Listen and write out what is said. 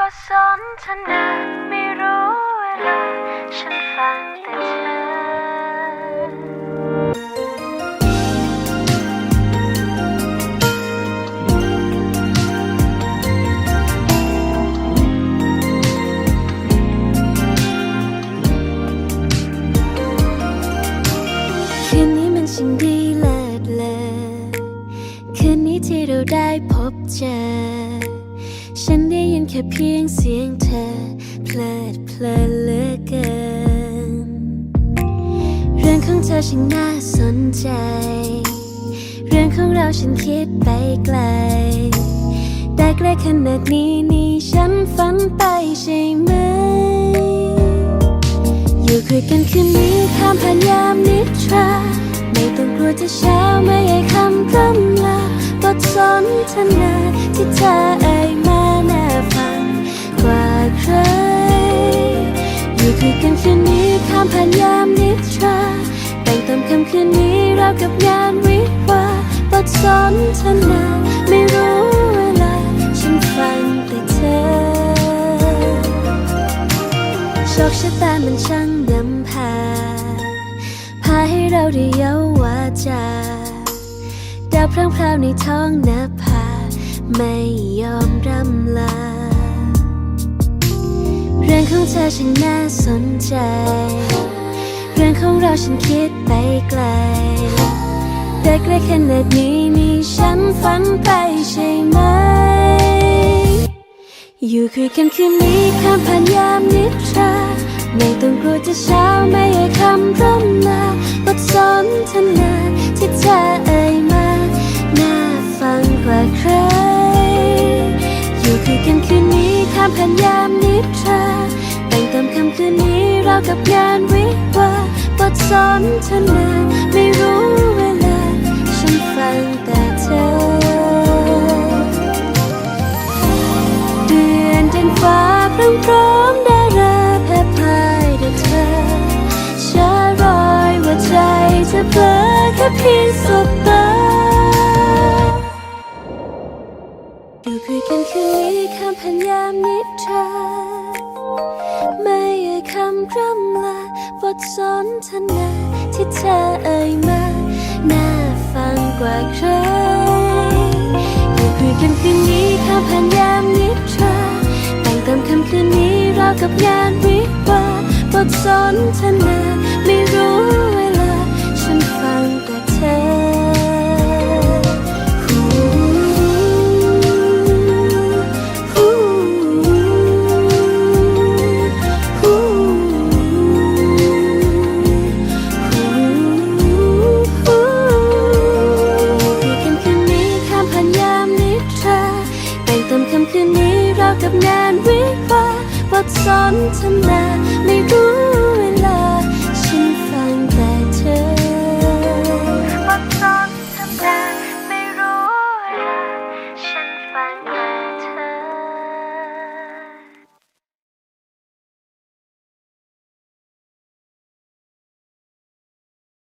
บทสนทนาไม่รู้เวลา ฉันฟังแต่เธอ คืนนี้มันช่างดีเลิศเลอคืนนี้ที่เราได้พบเจอ ฉันได้ยินแค่เพียงเสียงเธอ เพลิดเพลินเหลือเกิน เรื่องของเธอช่างน่าสนใจ เรื่องของเราฉันคิดไปไกล แต่ใกล้ขนาดนี้นี่ฉันฝันไปใช่ไหม อยู่คุยกันคืนนี้ข้ามผ่านยามนิทรา ไม่ต้องกลัวจะเช้าไม่ให้คำร่ำลาบทสนทนาที่เธอ อยู่คุยกันคืนนี้ข้ามผ่านยามนิทราแต่งเติมคำคืนนี้เรากับงานวิวาบทสนทนาไม่รู้เวลา ฉันฟังแต่เธอโชคชะตามันช่างนำพา พาให้เราได้เยาวาจาดาวพร่างพราวในท้องนภาไม่ยอม ของเธอช่างน่าสนใจ เรื่องของเราฉันคิดไปไกลแต่ใกล้ขนาดนี้นี่ฉันฝันไปใช่ไหม อยู่คุยกันคืนนี้ข้ามผ่านยามนิทราไม่ต้องกลัวจะเช้าไม่ให้คำร่ำลาบทสนทนาที่เธอเอ่ยมา กับงานวิวาบทสนทนาไม่รู้เวลา ฉันฟังแต่เธอ เดือนเดินฟ้าพร้อมพร้อมดาราแพร่พายแต่เธอชารอยว่าใจจะเผลอแค่เพียงสบตาอยู่คุยกันคืนนี้ข้ามผ่านยามนิทรา ทสนทนาที่เธอเอ่ยมา น่าฟังกว่าใครอยู่คุยกันคืนนี้ข้ามผ่านยามนิทราแต่งเติมคำคืนนี้เราวกับงานวิวาบทสนทนาับงานวิวาบทสนทนาไม่รู้